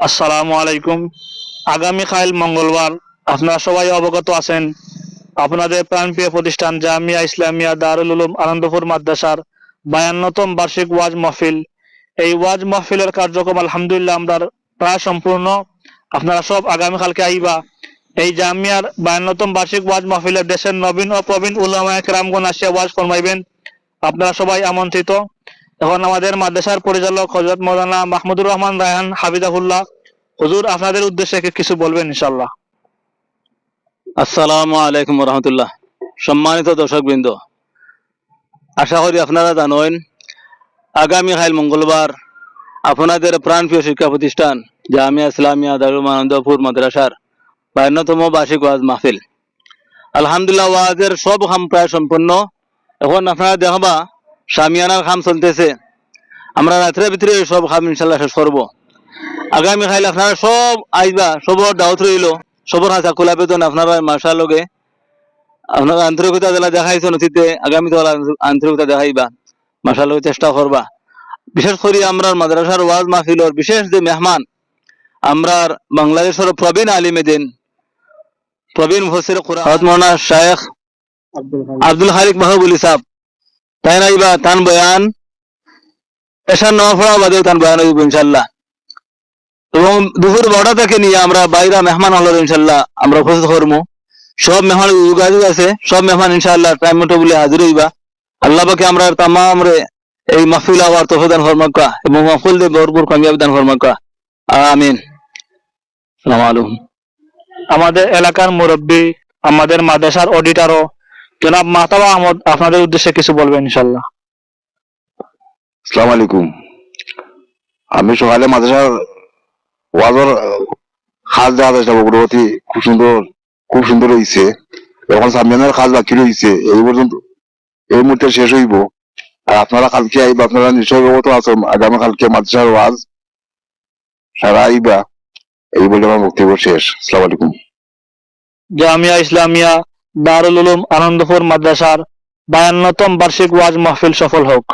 আসসালামু আলাইকুম। আগামীকাল মঙ্গলবার আপনারা সবাই অবগত আছেন, আপনাদের প্রাণপ্রিয় প্রতিষ্ঠান জামিয়া ইসলামিয়া দারুল উলুম আনন্দপুর মাদ্রাসার বায়ান্নতম বার্ষিক ওয়াজ মাহফিল। এই ওয়াজ মাহফিলের কার্যক্রম আলহামদুলিল্লাহ আমরা প্রায় সম্পূর্ণ। আপনারা সব আগামীকালকে আইবা। এই জামিয়ার বায়ান্নতম বার্ষিক ওয়াজ মাহফিলে দেশের নবীন ও প্রবীণ উলামায়ে কেরামগণ আসিয়া ওয়াজ ফরমাইবেন। আপনারা সবাই আমন্ত্রিত। এখন আমাদের মাদ্রাসার পরিচালক হজরত মৌলানা মাহমুদুর রহমান রায়হান হাবিদাহুল্লাহ হুজুর, আপনাদের উদ্দেশ্যে কিছু বলবেন ইনশাল্লাহ আসসালামু আলাইকুম রহমতুল্লাহ। সম্মানিত দর্শক বৃন্দ আশা করি আপনারা জানেন, আগামী কাল মঙ্গলবার আপনাদের প্রাণপ্রিয় শিক্ষা প্রতিষ্ঠান জামিয়া ইসলামিয়া দারুল আনন্দপুর মাদ্রাসার বায়ান্নতম বার্ষিক ওয়াজ মাহফিল। আলহামদুলিল্লাহ, ওয়াজের সব কাম প্রায় সম্পন্ন। এখন আপনারা দেখবা সামিয়ানার কাম চলতেছে। আমরা রাত্রে ভিতরে সব কাম ইনশাল্লাহ শেষ করব। আগামী কাল আপনারা সব আইবা সবর দাওয়াত রইল। সবর হাসা খোলা বেতন আপনারা মার্শাল লগে আপনারা আন্তরিকতা যেলা দেখাইছো নথিতে আগামী তো আন্তরিকতা দেখাইবা। মার্শাল লগে চেষ্টা করবা। বিশেষ করে আমরা মাদ্রাসার ওয়াজ মাহফিলর বিশেষ যে মেহমান আমরা বাংলাদেশের প্রবীণ আলিমে দিন প্রবীণ মুফসির কুরআন। মাওলানা শায়েখ আব্দুল খালিক মাহবুলি সাহেব। তাই নাইবা তান বয়ান? এসার নওয়া পড়া বাদেও তান বয়ান হইব ইনশাল্লাহ। এবং দুপুর বারোটা থেকে নিয়ে আমরা বাইরা মেহমান হলো ইনশাল্লাহ, আমরা উপস্থিত করব সব মেহমান যোগাযোগ আছে, সব মেহমান ইনশাল্লাহ টাইম মতো বলে হাজির হইবা। আল্লাহ পাকে আমরা তামাম রে এই মাহফিল আওয়ার তোফাদান ফরমাক্কা এবং মাহফিল দে ভরপুর কামিয়াব দান ফরমাক্কা আমিন। আমাদের এলাকার মুরব্বী, আমাদের মাদ্রাসার অডিটারও জনাব মাহতাবা আহমদ আপনাদের উদ্দেশ্যে কিছু বলবেন ইনশাল্লাহ আসসালামু আলাইকুম। আমি সকালে মাদ্রাসার ওয়াজর খাস দেওয়া যাচ্ছে অগ্রগতি খুব সুন্দর খুব সুন্দর হয়েছে এখন সামনের কাজ বাকি রয়েছে এই পর্যন্ত এই মুহূর্তে শেষ হইব। আর আপনারা কালকে আইবা আপনারা নিশ্চয় অবগত আছেন আগামী কালকে মাদ্রাসার ওয়াজ সারা আইবা এই বলে আমার বক্তব্য শেষ। আসসালামু আলাইকুম। জামিয়া ইসলামিয়া দারুল উলুম আনন্দপুর মাদ্রাসার বায়ান্নতম বার্ষিক ওয়াজ মাহফিল সফল হোক।